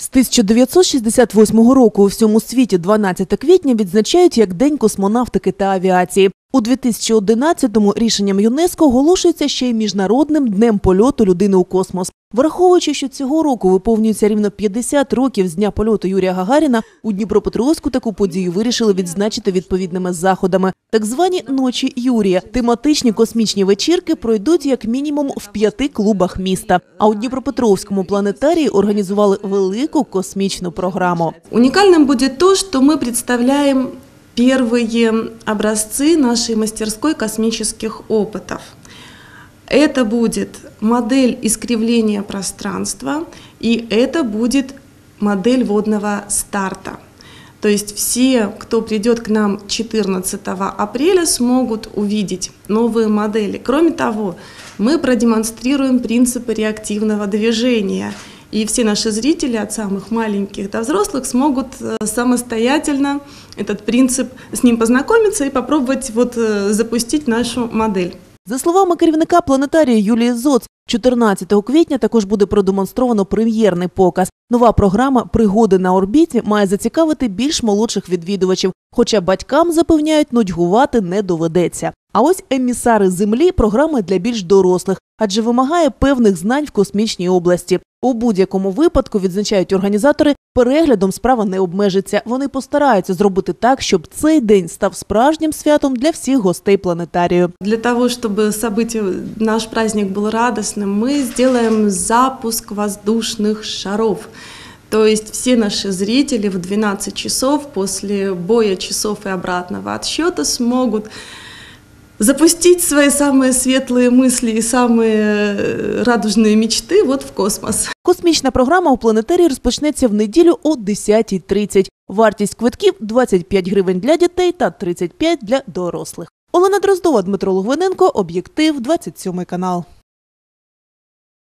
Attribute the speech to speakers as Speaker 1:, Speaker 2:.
Speaker 1: З 1968 року у всьому світі 12 квітня відзначають як День космонавтики та авіації. У 2011-му рішенням ЮНЕСКО оголошується ще й міжнародним днем польоту людини у космос. Враховуючи, що цього року виповнюється рівно 50 років з дня польоту Юрія Гагаріна, у Дніпропетровську таку подію вирішили відзначити відповідними заходами. Так звані ночі Юрія. Тематичні космічні вечірки пройдуть як мінімум в п'яти клубах міста. А у Дніпропетровському планетарії організували велику космічну програму.
Speaker 2: Уникальным будет то, что мы представляем первые образцы нашей мастерской космических опытов. Это будет модель искривления пространства, и это будет модель водного старта. То есть все, кто придет к нам 14 апреля, смогут увидеть новые модели. Кроме того, мы продемонстрируем принципы реактивного движения. И все наши зрители, от самых маленьких до взрослых, смогут э, самостоятельно этот принцип с ним познакомиться и попробовать вот э, запустить нашу модель.
Speaker 1: За словами керівника планетарію Юлії Зоц, 14 квітня також буде продемонстровано прем'єрний показ. Нова програма Пригоди на орбіті має зацікавити більш молодших відвідувачів, хоча батькам запевняють, нудьгувати не доведеться. А ось емісари землі програма для більш дорослих, адже вимагає певних знань в космічній області. У будь-якому випадку відзначають організатори, переглядом справа не обмежиться. Вони постараються зробити так, щоб цей день став справжнім святом для всіх гостей планетарію.
Speaker 2: Для того, чтобы событие, наш праздник был радостным, мы сделаем запуск воздушных шаров. То есть все наши зрители в 12 часов после боя часов и обратного отсчета смогут запустить свои самые светлые мысли и самые э, радужные мечты вот в космос.
Speaker 1: Космічна програма у планетарії розпочнеться в неділю о 10.30. Вартість квитків 25 гривень для дітей та 35 для дорослих. Олена Дроздова, Дмитро Логвиненко, об'єктив, 27 канал.